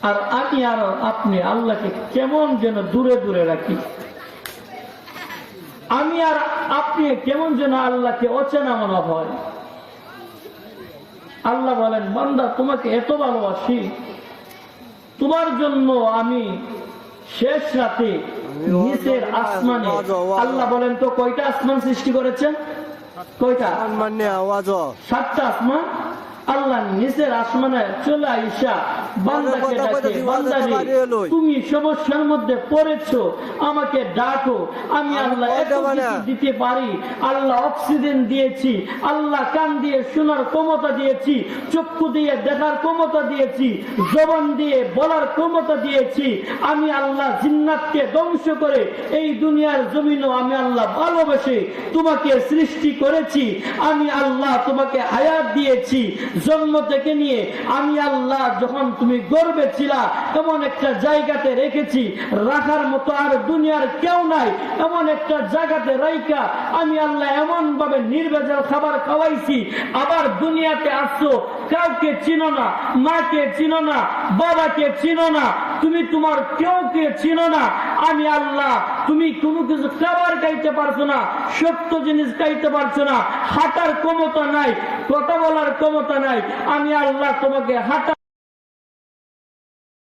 আর আমি আর আপনি আল্লাহকে কেমন যেন দূরে দূরে রাখি। আমি আর আপনি কেমন যেন আল্লাহকে অচেনা মনে হয়। আল্লাহ বলেন বান্দা তোমাকে এত ভালোবাসি তোমার জন্য আমি শেষ রাতে নিচের আসমানে আল্লাহ বলেন তো কয়টা আসমান সৃষ্টি করেছেন? কয়টা? মানে সাতটা আসমান। আল্লাহ নিচের আসমানে চলে আইসা বান্দাকে ডাকে বান্দারে। তুমি সমস্যার মধ্যে পড়েছো আমাকে ডাকো আমি আমি আল্লাহ এত কিছু দিতে পারি আল্লাহ অক্সিজেন দিয়েছি আল্লাহ কান দিয়ে শোনার ক্ষমতা দিয়েছি চক্ষু দিয়ে দেখার ক্ষমতা দিয়েছি জবান দিয়ে বলার ক্ষমতা দিয়েছি আমি আল্লাহ জিন্নাতকে ধ্বংস করে এই দুনিয়ার জমিনও আমি আল্লাহ ভালোবেসে তোমাকে সৃষ্টি করেছি আমি আল্লাহ তোমাকে হায়াত দিয়েছি জন্ম থেকে নিয়ে আমি আল্লাহ যখন তুমি গর্বে ছিলা, এমন একটা জায়গাতে রেখেছি, রাখার মতো আর দুনিয়ার কেউ নাই, এমন একটা জায়গাতে রাইকা আমি আল্লাহ এমন ভাবে নির্ভেজাল খাবার খাওয়াইছি, আবার দুনিয়াতে আসছো কাউকে চিনো না, মাকে চিনো না, বাবাকে চিনো না তুমি তোমার কেউ কে চিনো না? আমি আল্লাহ, তুমি কোনো কিছু খাবার খাইতে পারছ না, সত্য জিনিস খাইতে পারছ না, হাঁটার ক্ষমতা নাই, কথা বলার ক্ষমতা নাই। আমি আল্লাহ তোমাকে হাঁটা